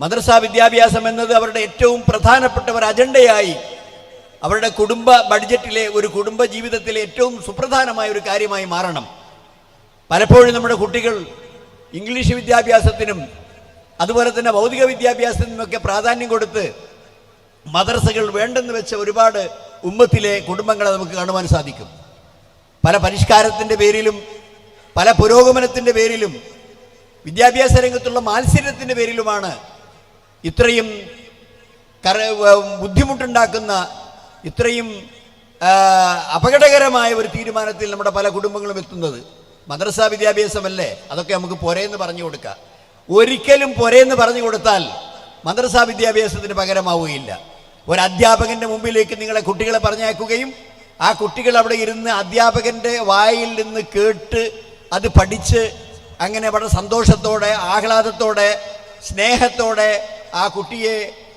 മദ്രസ വിദ്യാഭ്യാസം എന്നത് അവരുടെ ഏറ്റവും പ്രധാനപ്പെട്ട ഒരു അജണ്ടയായി അവരുടെ കുടുംബ ബഡ്ജറ്റിലെ ഒരു കുടുംബ ജീവിതത്തിലെ ഏറ്റവും സുപ്രധാനമായ ഒരു കാര്യമായി മാറണം. പലപ്പോഴും നമ്മുടെ കുട്ടികൾ ഇംഗ്ലീഷ് വിദ്യാഭ്യാസത്തിനും അതുപോലെ തന്നെ ഭൗതിക വിദ്യാഭ്യാസത്തിനുമൊക്കെ പ്രാധാന്യം കൊടുത്ത് മദ്രസകൾ വേണ്ടെന്ന് വെച്ച ഒരുപാട് ഉമ്മത്തിലെ കുടുംബങ്ങളെ നമുക്ക് കാണുവാൻ സാധിക്കും. പല പരിഷ്കാരത്തിന്റെ പേരിലും പല പുരോഗമനത്തിന്റെ പേരിലും വിദ്യാഭ്യാസ രംഗത്തുള്ള മാത്സര്യത്തിന്റെ പേരിലുമാണ് ഇത്രയും കര ബുദ്ധിമുട്ടുണ്ടാക്കുന്ന ഇത്രയും അപകടകരമായ ഒരു തീരുമാനത്തിൽ നമ്മുടെ പല കുടുംബങ്ങളും എത്തുന്നത്. മദ്രസ വിദ്യാഭ്യാസമല്ലേ? അതൊക്കെ നമുക്ക് പോരേന്ന് പറഞ്ഞു കൊടുക്കാം. ഒരിക്കലും പോരേന്ന് പറഞ്ഞു കൊടുത്താൽ മദ്രസ വിദ്യാഭ്യാസത്തിന് പകരമാവുകയില്ല. ഒരു അധ്യാപകന്റെ മുമ്പിലേക്ക് നിങ്ങളെ കുട്ടികളെ പറഞ്ഞയക്കുകയും ആ കുട്ടികൾ അവിടെ ഇരുന്ന് അധ്യാപകന്റെ വായിൽ നിന്ന് കേട്ട് അത് പഠിച്ച് അങ്ങനെ വളരെ സന്തോഷത്തോടെ ആഹ്ലാദത്തോടെ സ്നേഹത്തോടെ ആ കുട്ടിയെ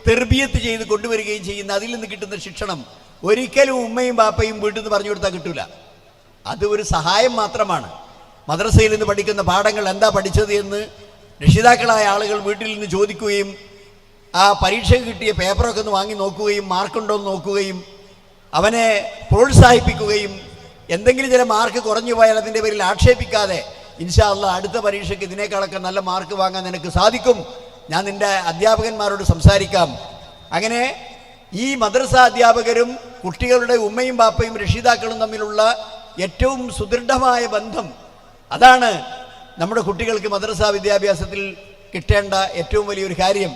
തെർബിയത്ത് ചെയ്ത് കൊണ്ടുവരികയും ചെയ്യുന്ന അതിൽ നിന്ന് കിട്ടുന്ന ശിക്ഷണം ഒരിക്കലും ഉമ്മയും ബാപ്പയും വീട്ടിൽ നിന്ന് പറഞ്ഞു കൊടുത്താൽ കിട്ടൂല. അത് ഒരു സഹായം മാത്രമാണ്. മദ്രസയിൽ നിന്ന് പഠിക്കുന്ന പാഠങ്ങൾ എന്താ പഠിച്ചത് എന്ന് രക്ഷിതാക്കളായ ആളുകൾ വീട്ടിൽ നിന്ന് ചോദിക്കുകയും ആ പരീക്ഷ കിട്ടിയ പേപ്പറൊക്കെ ഒന്ന് വാങ്ങി നോക്കുകയും മാർക്കുണ്ടോ എന്ന് നോക്കുകയും അവനെ പ്രോത്സാഹിപ്പിക്കുകയും എന്തെങ്കിലും ചില മാർക്ക് കുറഞ്ഞു പോയാൽ അതിന്റെ പേരിൽ ആക്ഷേപിക്കാതെ ഇൻഷാ അള്ളാ അടുത്ത പരീക്ഷയ്ക്ക് ഇതിനേക്കാളൊക്കെ നല്ല മാർക്ക് വാങ്ങാൻ നിനക്ക് സാധിക്കും. ഞാൻ നിന്റെ അധ്യാപകന്മാരോട് സംസാരിക്കാം. അങ്ങനെ ഈ മദ്രസ അധ്യാപകരും കുട്ടികളുടെ ഉമ്മയും ബാപ്പയും രക്ഷിതാക്കളും തമ്മിലുള്ള ഏറ്റവും സുദൃഢമായ ബന്ധം അതാണ് നമ്മുടെ കുട്ടികൾക്ക് മദ്രസ വിദ്യാഭ്യാസത്തിൽ കിട്ടേണ്ട ഏറ്റവും വലിയൊരു കാര്യം.